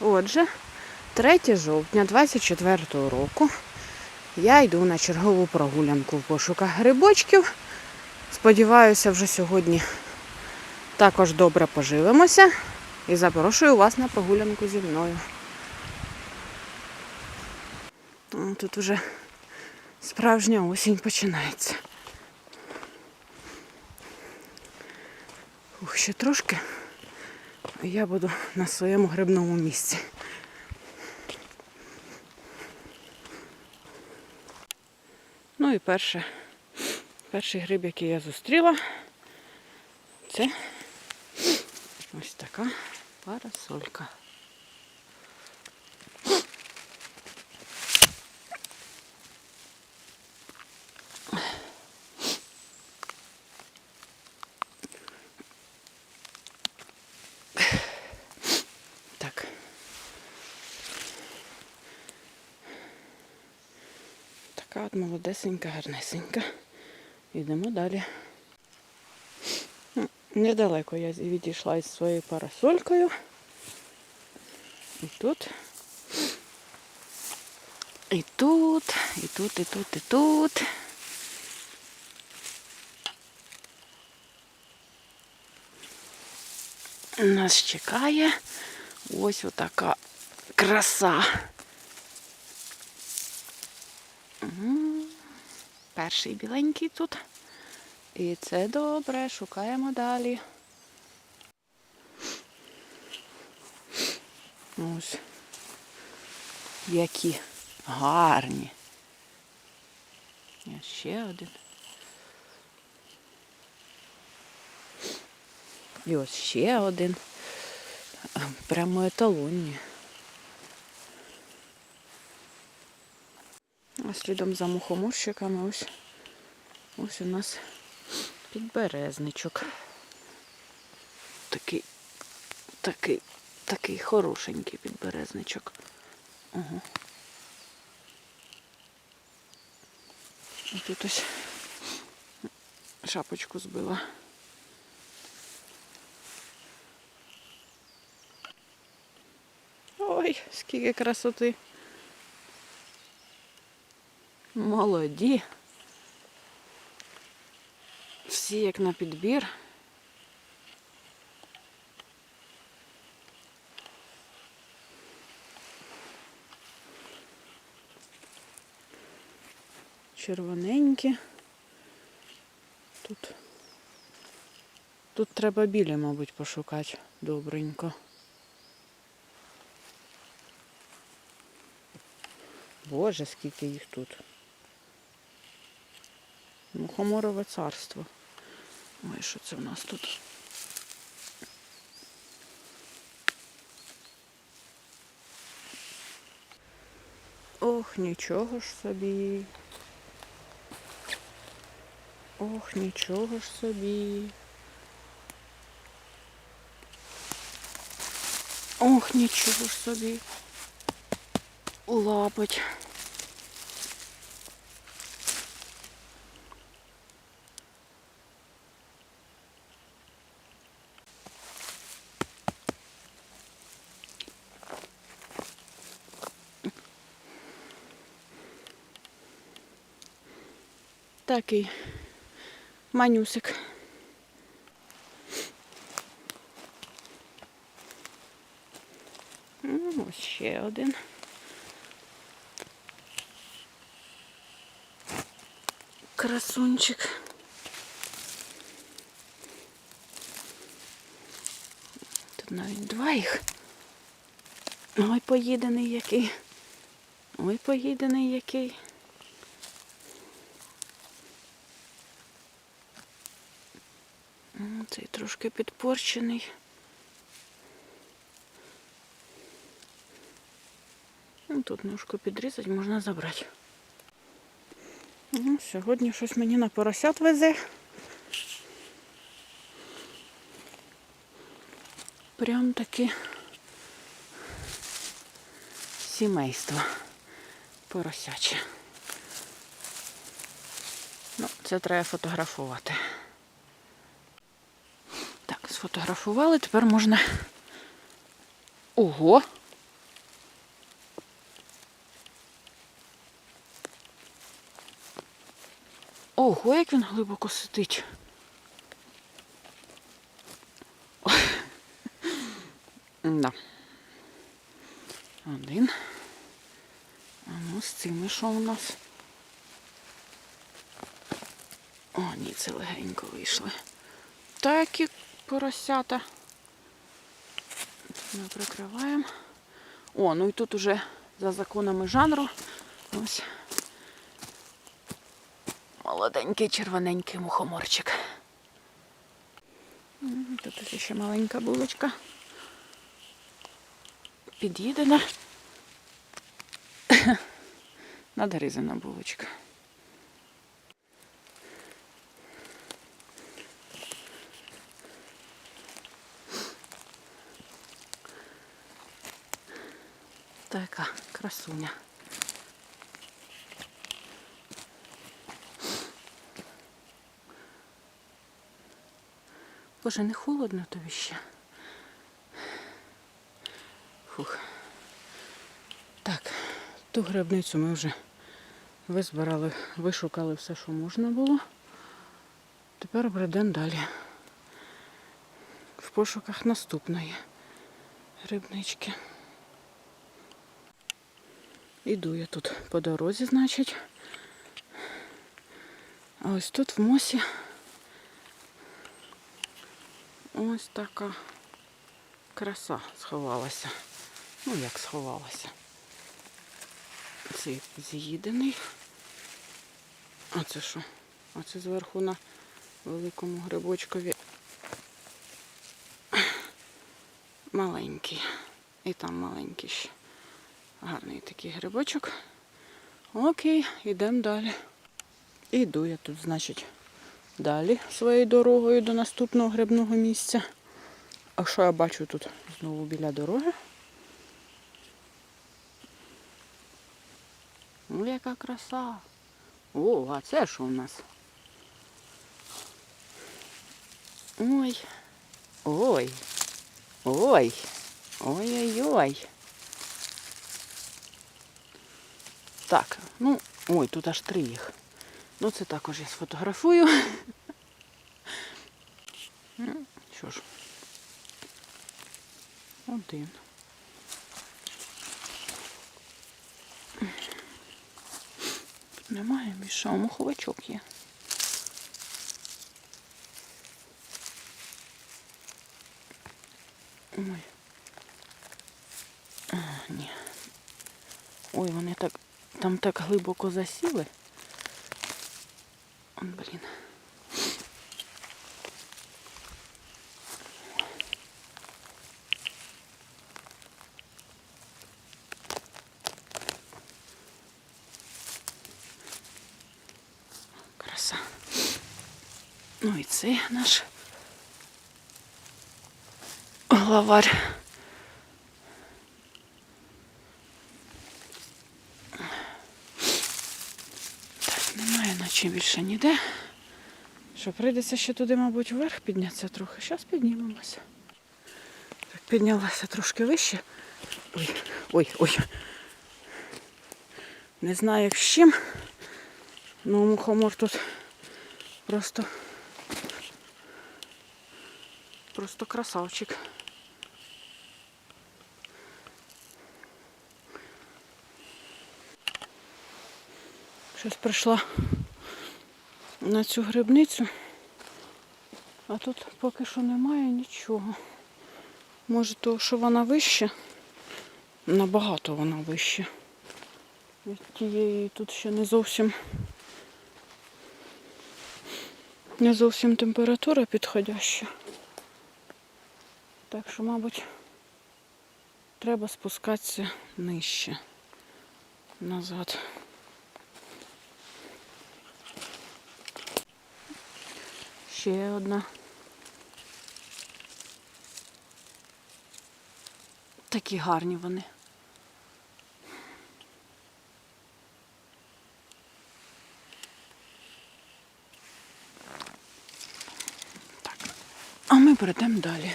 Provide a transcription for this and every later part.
Отже, 3 жовтня 24 року я йду на чергову прогулянку в пошуках грибочків. Сподіваюся, вже сьогодні також добре поживемося і запрошую вас на прогулянку зі мною. Тут вже справжня осінь починається. Ух, ще трошки. І Я буду на своєму грибному місці. Ну і перше, перший гриб, який я зустріла, це ось така парасолька. Так. Така от молодесенька, гарнесенька. Йдемо далі. Ну, Недалеко я відійшла із своєю парасолькою. І тут. І тут, і тут, і тут, і тут. Нас чекає ось отака краса. Перший біленький тут. І це добре, шукаємо далі. Ось. Які гарні. Є ще один. І ось ще один. Прямо еталонні. А слідом за мухоморщиками ось, ось у нас підберезничок. Такий, такий, такий хорошенький підберезничок. І тут ось шапочку збила. Ой, скільки красоти. Молоді. Всі як на підбір. Червоненькі. Тут. Тут треба білі, мабуть, пошукати добренько. Боже, скільки їх тут. Мухоморове царство. Ой, що це в нас тут? Ох, нічого ж собі. Ох, нічого ж собі. Ох, нічого ж собі. Лапать. Такий манюсик. Ось ще один. Красунчик. Тут навіть два їх. Ой, поїдений який. Ой, поїдений який. Цей трошки підпорчений. Ну, Тут ножку підрізати можна забрати. Ну, Сьогодні щось мені на поросят везе. Прям таке сімейство поросяче. Ну, це треба фотографувати сфотографували, тепер можна... Ого! Ого, як він глибоко сидить. да. Один. А ну з цими що у нас? О, ні, це легенько вийшли. Так і поросята. Ми прикриваємо. О, ну і тут уже за законами жанру. Ось. Молоденький червоненький мухоморчик. Тут ще маленька булочка. Під'їдена. Надгризана булочка. Така красуня. Боже, не холодно тобі ще. Фух. Так, ту грибницю ми вже визбирали, вишукали все, що можна було. Тепер бредемо далі. В пошуках наступної грибнички. Іду я тут по дорозі, значить. А ось тут в мосі ось така краса сховалася. Ну, як сховалася. Цей з'їдений. А це що? А це зверху на великому грибочкові маленький. І там маленький ще. Гарний такий грибочок. Окей, йдемо далі. Іду я тут, значить, далі своєю дорогою до наступного грибного місця. А що я бачу тут знову біля дороги? Ну, яка краса. О, а це що у нас? Ой. Ой. Ой. Ой-ой-ой. Так, ну, ой, тут аж три їх. Ну, це також я сфотографую. Що ж. Один. Тут немає більше, а муховичок є. Ой. А, ні. Ой, вони так там так глибоко засіли. Он, блін. Краса. Ну і це наш главарь. Так, немає більше ніде. Що прийдеться ще туди, мабуть, вверх піднятися трохи. Зараз піднімемося. Так, піднялася трошки вище. Ой, ой, ой. Не знаю як з чим. Ну, мухомор тут просто. Просто красавчик. Щось прийшла на цю грибницю, а тут поки що немає нічого. Може то, що вона вища? Набагато вона вища. Від тієї тут ще не зовсім не зовсім температура підходяща. Так що, мабуть, треба спускатися нижче назад. Ще одна. Такі гарні вони. Так. А ми перейдемо далі.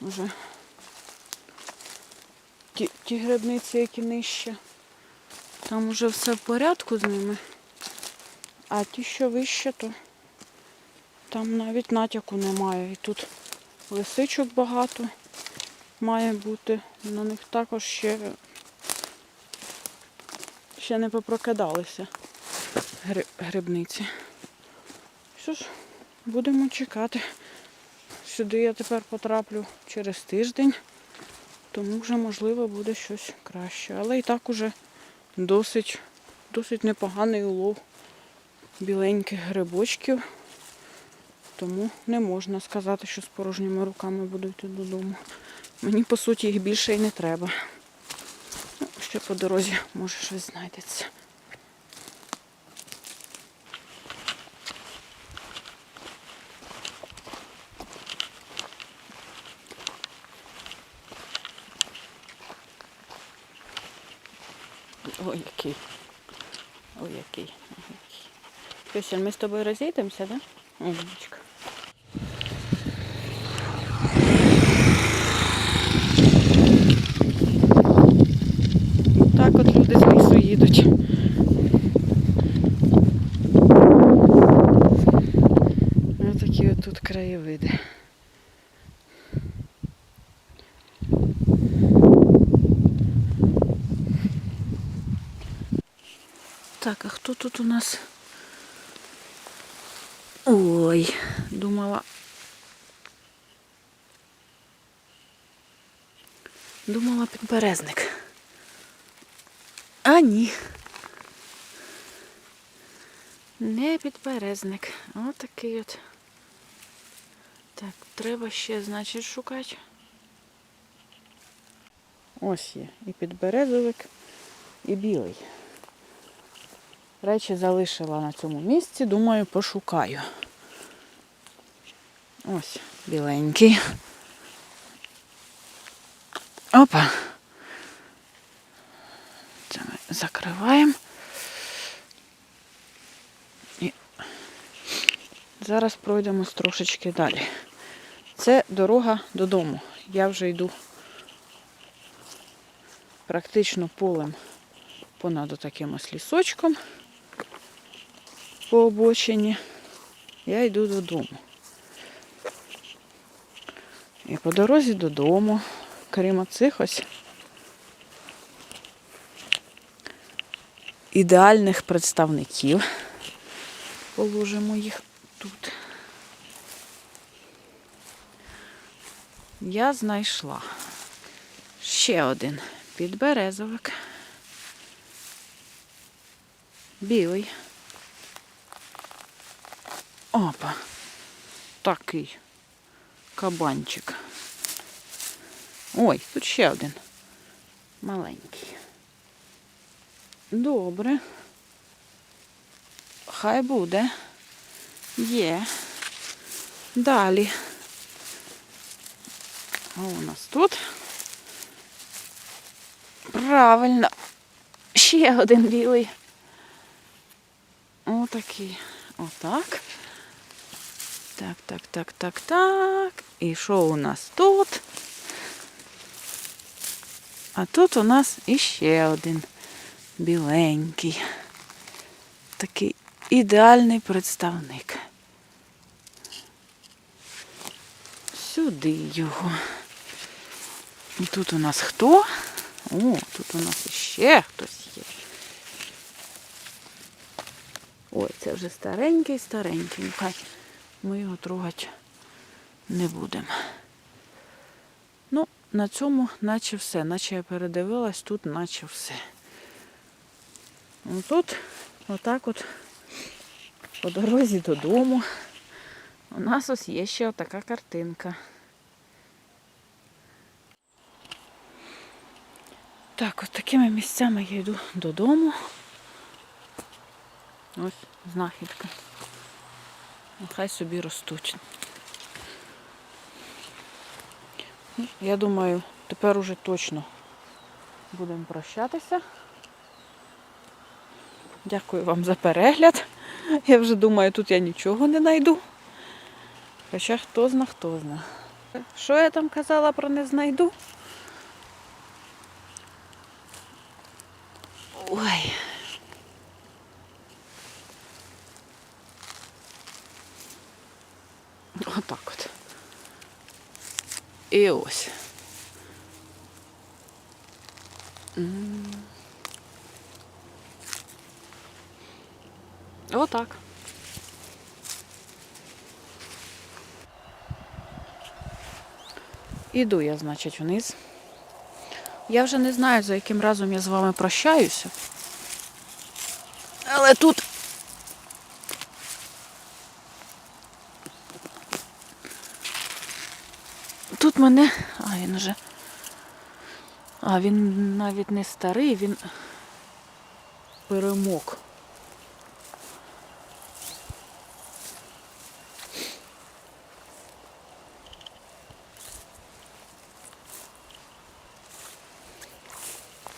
Уже ті, ті грибниці, які нижче. Там уже все в порядку з ними. А ті, що вище, то там навіть натяку немає. І тут лисичок багато має бути. На них також ще, ще не попрокидалися гри- грибниці. Що ж, будемо чекати. Сюди я тепер потраплю через тиждень, тому вже можливо буде щось краще. Але і так уже досить, досить непоганий улов біленьких грибочків. Тому не можна сказати, що з порожніми руками буду йти додому. Мені, по суті, їх більше і не треба. Ну, ще по дорозі може щось знайдеться. Ой, який. Ой, який. Ой, який. Костя, ми з тобою розійдемося? Да? Умничка. Так от люди з лісу їдуть. Ось такі от тут краєвиди. Так, а хто тут у нас? Ой, думала. Думала підберезник. А ні. Не підберезник. Ось такий от. Так, треба ще, значить, шукати. Ось є. І підберезовик, і білий. Речі залишила на цьому місці, думаю, пошукаю. Ось біленький. Опа. Це ми закриваємо. І зараз пройдемось трошечки далі. Це дорога додому. Я вже йду практично полем понад таким ось лісочком по обочині. Я йду додому. І по дорозі додому, крім оцих ось ідеальних представників. Положимо їх тут. Я знайшла ще один підберезовик. Білий. Опа. Такий кабанчик. Ой, тут ще один. Маленький. Добре. Хай буде. Є. Далі. А у нас тут. Правильно. Ще один білий. Отакий. Отак. Так, так, так, так, так. І що у нас тут? А тут у нас іще один біленький. Такий ідеальний представник. Сюди його. І тут у нас хто? О, тут у нас іще хтось є. Ой, це вже старенький, старенький. Ну, Хай ми його трогати не будемо. Ну, на цьому наче все. Наче я передивилась, тут наче все. Ну, Тут отак от по дорозі додому у нас ось є ще така картинка. Так, от такими місцями я йду додому. Ось знахідка. Хай собі ростуть. Ну, Я думаю, тепер уже точно будемо прощатися. Дякую вам за перегляд. Я вже думаю, тут я нічого не знайду. Хоча хто зна, хто зна. Що я там казала про не знайду? Ой. Отак от. І ось. Отак. Іду я, значить, вниз. Я вже не знаю, за яким разом я з вами прощаюся. Але тут. Мене. А, він вже. А, він навіть не старий, він перемок.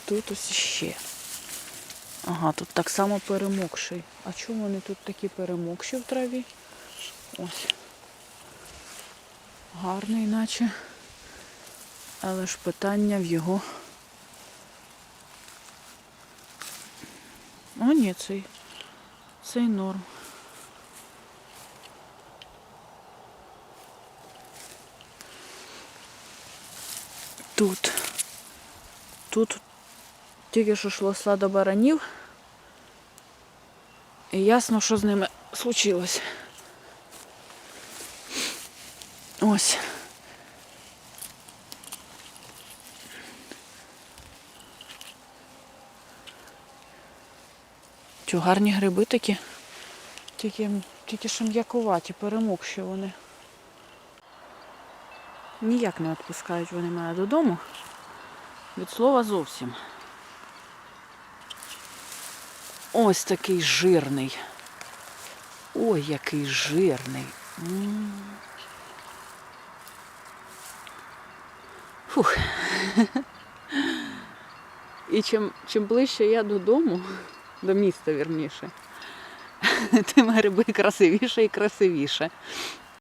Тут ось ще. Ага, тут так само перемокший. А чому вони тут такі перемокші в траві? Ось. Гарний наче. Але ж питання в його. О, ні, цей. Цей норм. Тут. Тут тільки що йшло стадо баранів. І ясно, що з ними случилось. Ось. Чо, гарні гриби такі. Тільки, тільки що м'якуваті, перемокші вони. Ніяк не відпускають вони мене додому. Від слова зовсім. Ось такий жирний. Ой, який жирний. Фух. І чим, чим ближче я додому, до міста вірніше, тим гриби красивіше і красивіше.